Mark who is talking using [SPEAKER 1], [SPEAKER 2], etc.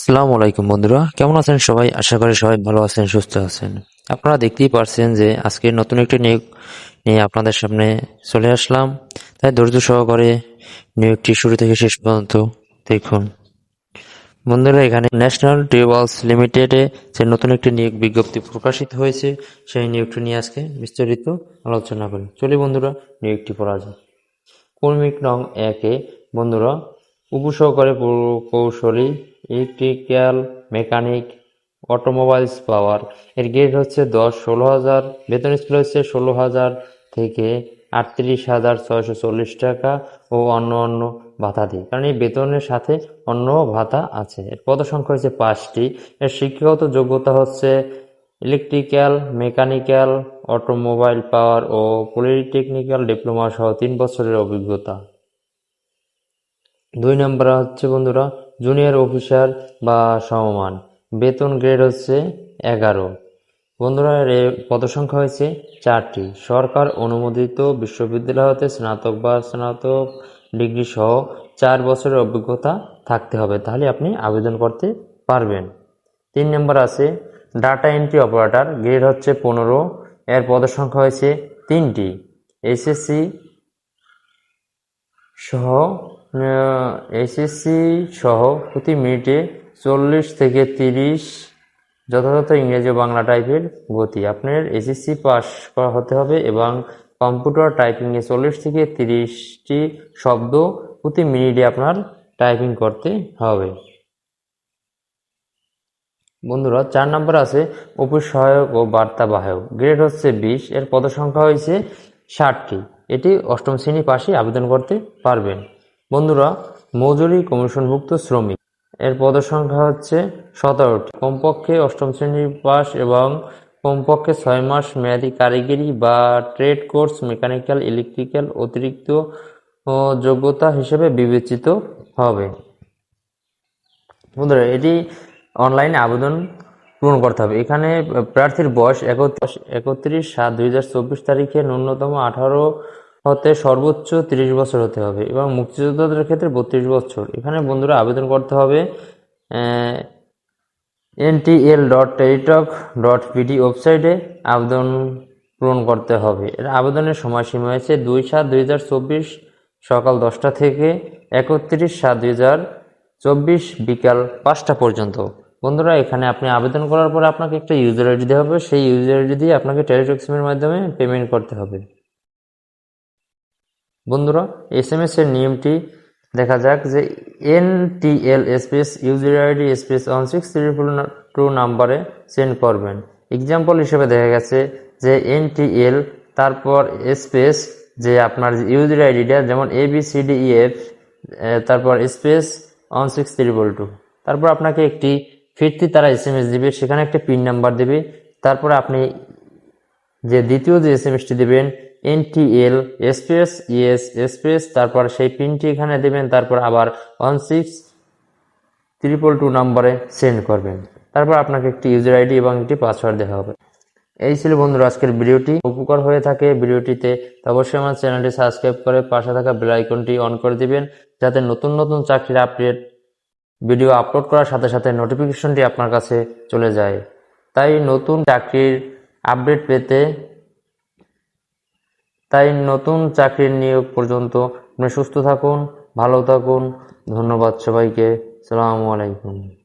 [SPEAKER 1] আসসালামু আলাইকুম বন্ধুরা, কেমন আছেন সবাই? আশা করি সবাই ভালো আছেন, সুস্থ আছেন। আপনারা দেখতেই পারছেন যে আজকে নতুন একটি নিয়োগ নিয়ে আপনাদের সামনে চলে আসলাম। তাই ধৈর্য সহকারে নিয়োগটি শুরু থেকে শেষ পর্যন্ত দেখুন। বন্ধুরা, এখানে ন্যাশনাল টিউবওয়েলস লিমিটেডে যে নতুন একটি নিয়োগ বিজ্ঞপ্তি প্রকাশিত হয়েছে, সেই নিয়োগটি নিয়ে আজকে বিস্তারিত আলোচনা করি। চলি বন্ধুরা, নিয়োগটি পড়া যায় কর্মিক নং একে বন্ধুরা, উপসহকারী প্রকৌশলী ইলেকট্রিক্যাল মেকানিক, অটোমোবাইলস পাওয়ার। এর গ্রেড হচ্ছে দশ, ষোলো হাজার বেতন স্কেল হচ্ছে ষোলো হাজার থেকে আটত্রিশ হাজার ছয়শো চল্লিশ টাকা ও অন্য অন্য ভাতা দিই কারণ এই বেতনের সাথে অন্য ভাতা আছে। এর পদসংখ্যা হচ্ছে পাঁচটি। এর শিক্ষাগত যোগ্যতা হচ্ছে ইলেকট্রিক্যাল, মেকানিক্যাল, অটোমোবাইল পাওয়ার ও পলিটেকনিক্যাল ডিপ্লোমা সহ তিন বছরের অভিজ্ঞতা। দুই নম্বর হচ্ছে বন্ধুরা জুনিয়র অফিসার বা সমমান। বেতন গ্রেড হচ্ছে এগারো। বন্ধুরা, এর পদসংখ্যা হয়েছে চারটি। সরকার অনুমোদিত বিশ্ববিদ্যালয় হতে স্নাতক বা স্নাতক ডিগ্রি সহ চার বছরের অভিজ্ঞতা থাকতে হবে। তাহলে আপনি আবেদন করতে পারবেন। তিন নম্বর আছে ডাটা এন্ট্রি অপারেটর গ্রেড হচ্ছে পনেরো। এর পদসংখ্যা হয়েছে তিনটি। এসএসসি সহ এসএসসি সহ প্রতি মিনিটে চল্লিশ থেকে তিরিশ যথাযথ ইংরেজি ও বাংলা টাইপের গতি। আপনার এসএসসি পাস করা হতে হবে এবং কম্পিউটার টাইপিংয়ে চল্লিশ থেকে তিরিশটি শব্দ প্রতি মিনিটে আপনার টাইপিং করতে হবে। বন্ধুরা, চার নম্বর আছে অফিস সহায়ক ও বার্তা বাহক গ্রেড হচ্ছে বিশ, এর পদসংখ্যা হয়েছে ষাটটি। এটি অষ্টম শ্রেণি পাশে আবেদন করতে পারবেন। বন্ধুরা, মজুরি কমিশনভুক্ত শ্রমিক। এর পদসংখ্যা হচ্ছে সতেরোটি। কমপক্ষে অষ্টম শ্রেণির পাস এবং কমপক্ষে ছয় মাস মেয়াদি কারিগরি বা ট্রেড কোর্স মেকানিক্যাল, ইলেকট্রিক্যাল অতিরিক্ত যোগ্যতা হিসেবে বিবেচিত হবে। বন্ধুরা, এটি অনলাইনে আবেদন পূরণ করতে হবে। এখানে প্রার্থীর বয়স একত্রিশ একত্রিশ সাত দুই হাজার চব্বিশ তারিখে ন্যূনতম আঠারো হতে সর্বোচ্চ তিরিশ বছর হতে হবে এবং মুক্তিযোদ্ধাদের ক্ষেত্রে বত্রিশ বছর। এখানে বন্ধুরা আবেদন করতে হবে NTL dot Teletalk dot PD ওয়েবসাইটে আবেদন পূরণ করতে হবে। এর আবেদনের সময়সীমা হয়েছে দুই সাত দুই হাজার চব্বিশ সকাল দশটা থেকে একত্রিশ সাত দুই হাজার চব্বিশ বিকাল পাঁচটা পর্যন্ত। বন্ধুরা, এখানে আপনি আবেদন করার পরে আপনাকে একটা ইউজার আইডি দেওয়া হবে। সেই ইউজার আইডি দিয়ে আপনাকে টেলিটক সিমের মাধ্যমে পেমেন্ট করতে হবে। বন্ধুরা এস এম এস এর নিয়মটি দেখা যাক যে N T L space user ID space one six triple two নাম্বারে সেন্ড করবেন। এক্সাম্পল হিসেবে দেখা গেছে যে এন টি এল তারপর স্পেস যে আপনার ইউজার আইডিটা যেমন A B C D F তারপর space one six triple two তারপর আপনাকে একটি ফিরতি তারা এস এম এস দিবে, সেখানে একটা পিন নাম্বার দেবে। তারপর আপনি যে দ্বিতীয় যে এস এম এসটি দেবেন এনটিএল স্পেস ইএস স্পেস তারপর সেই পিনটি এখানে দেবেন, তারপর আবার ওয়ান সিক্স ট্রিপল টু নম্বরে সেন্ড করবেন। তারপর আপনাকে একটি ইউজার আইডি এবং একটি পাসওয়ার্ড দেওয়া হবে। এই ছিল বন্ধুরা আজকের ভিডিওটি। উপকার হয়ে থাকে ভিডিওটিতে অবশ্যই আমার চ্যানেলটি সাবস্ক্রাইব করে পাশে থাকা বেল আইকনটি অন করে দিবেন, যাতে নতুন নতুন চাকরির আপডেট ভিডিও আপলোড করার সাথে সাথে নোটিফিকেশনটি আপনার কাছে চলে যায়। তাই নতুন চাকরির আপডেট পেতে তাই নতুন চাকরির নিয়োগ পর্যন্ত আপনি সুস্থ থাকুন ভালো থাকুন। ধন্যবাদ সবাইকে। সালামু আলাইকুম।